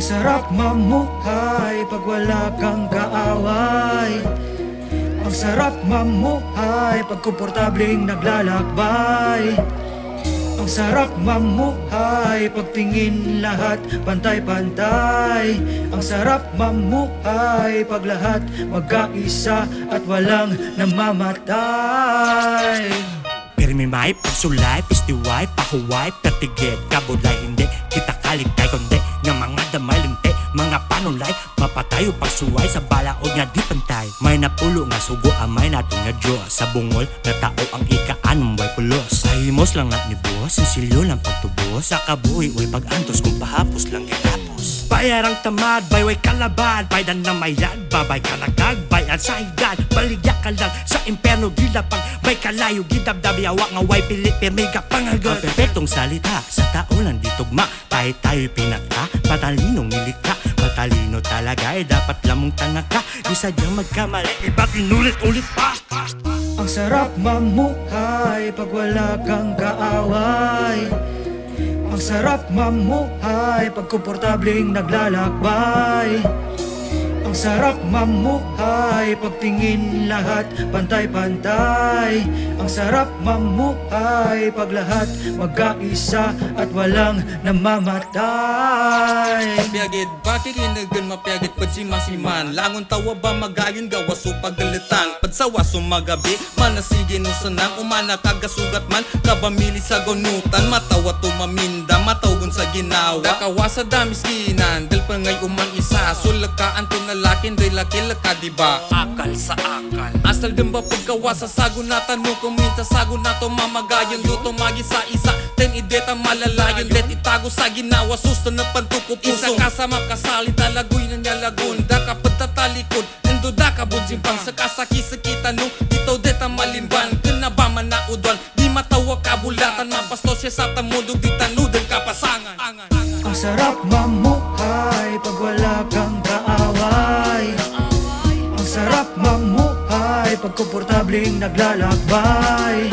Ang sarap mamuhay pag wala kang kaaway. Ang sarap mamuhay pag komportabling naglalakbay. Ang sarap mamuhay pagtingin lahat pantay-pantay. Ang sarap mamuhay pag lahat magkaisa at walang namamatay. Pirmimay, pagsulay, pistiway, pahuway, pertigid, kabulay, hindi kita kaligtay, kundi panulay, mapatayo pagsuway sa balaod nga di pantay. May napulo nga sugo amay natin nga Diyos, sa bungol na tao ang ikaanong way pulos. Sa himos lang nga ni boss, sinsilyo lang pagtubos, sa kabuhi way pag-antos kung pahapos lang gitapos. Bayarang tamad, bay way kalabad, baydan na mayad, babay kalagag, bayan sa higad, baligya ka lang. Sa imperno, gila pag may kalayo, gidabdabi. Awa nga way pilit, pirmiga pangagad. Ang perpektong salita, sa tao lang di tugma, tayo pinaka, patalinong nilikha, matalino talaga, eh dapat lamang tanga ka, isa diyang magkamali, iba tinulit-ulit pa. Ang sarap mamuhay pag wala kang kaaway. Ang sarap mamuhay pag komportabling naglalakbay Ang sarap mamuhay pagtingin lahat pantay-pantay. Ang sarap mamuhay pag lahat magkaisa at walang namamatay. Piyagid, bakit inagan mapiyagit pad si masiman Langon tawa ba magayon? Gawa so pagalitan Padsawa so magabi, manasige no sanang Umana kagasugat man, kabamili sa gunutan Matawa to maminda, matawgon sa ginawa. Dakawa sa damiskinan, dal pa ngay uman isa Sulakaan to na lakin, day laki laka diba? Akal sa akal. Asal din ba pagkawa sa sago na tanong Kuminta sago na to mamagayon Luto magi sa isa, ten ideta malalayon Let itago sa ginawa, susto na pantuko puso. Isa kasama kasalin talagoy na nyalagon Daka pagtatalikod, endo daka bunjimpang Sa kasaki-sakita no, dito deta malimban. Kena ba man na udwan, di matawa kabulatan Mapasto siya sa tamudog, di tanudang kapasangan Ang sarap mamuhay pag wala kang kaaway. Ang sarap mamuhay pag komportabling naglalakbay.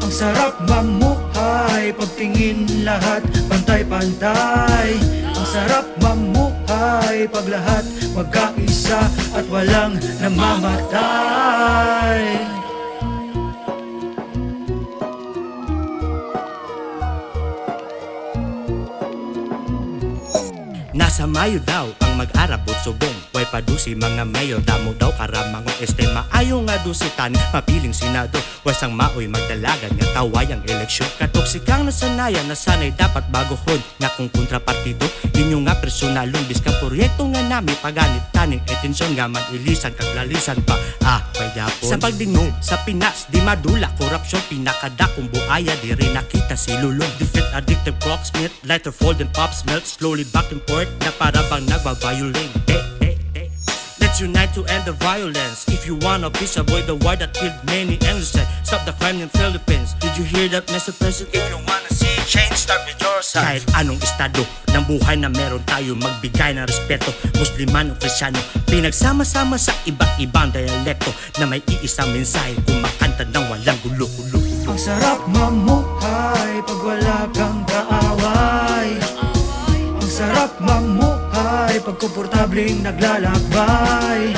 Ang sarap mamuhay pagtingin lahat pantay-pantay. Ang sarap mamuhay pag lahat magkaisa at walang namamatay Nasa Mayo daw ang mag-arabot subong Way padusi mga mayor Damo daw karamang este Maayo nga dusitan Mapiling senado. Wasang maoy magdalagan Nga tawayang eleksyon. Katoksikang nasanayan Nasanay dapat bagohon Nga kung kontrapartido. Inyo nga personalong Biska proyekto nga nami Paganit taning etensyon Nga man ilisan Kaglalisan pa. Ah, kaya po Sa pagdingong Sa Pinas Di madula Korupsyon Pinakadakong buaya Di rin nakita si Lulong Defeat addictive clocksmith Lighter fold and pop smelt Slowly back and forth Na para bang nagbabiolate eh. Unite to end the violence. If you wanna peace, avoid the war that killed many innocent Stop the crime in Philippines. Did you hear that, Mr. President? If you wanna see change, start with yourself Kahit anong estado ng buhay na meron tayo Magbigay ng respeto. Musliman o Krisyano Pinagsama-sama sa iba't ibang dialekto Na may iisang mensahe Kumakanta ng walang gulo-gulo. Ang sarap mamuhay pag wala kang kaaway mamuhay pag komportabling naglalakbay.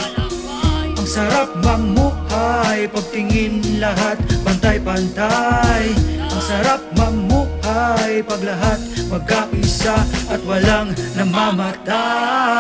Ang sarap mamuhay pagtingin lahat pantay-pantay. Ang sarap mamuhay pag lahat magkaisa at walang namamatay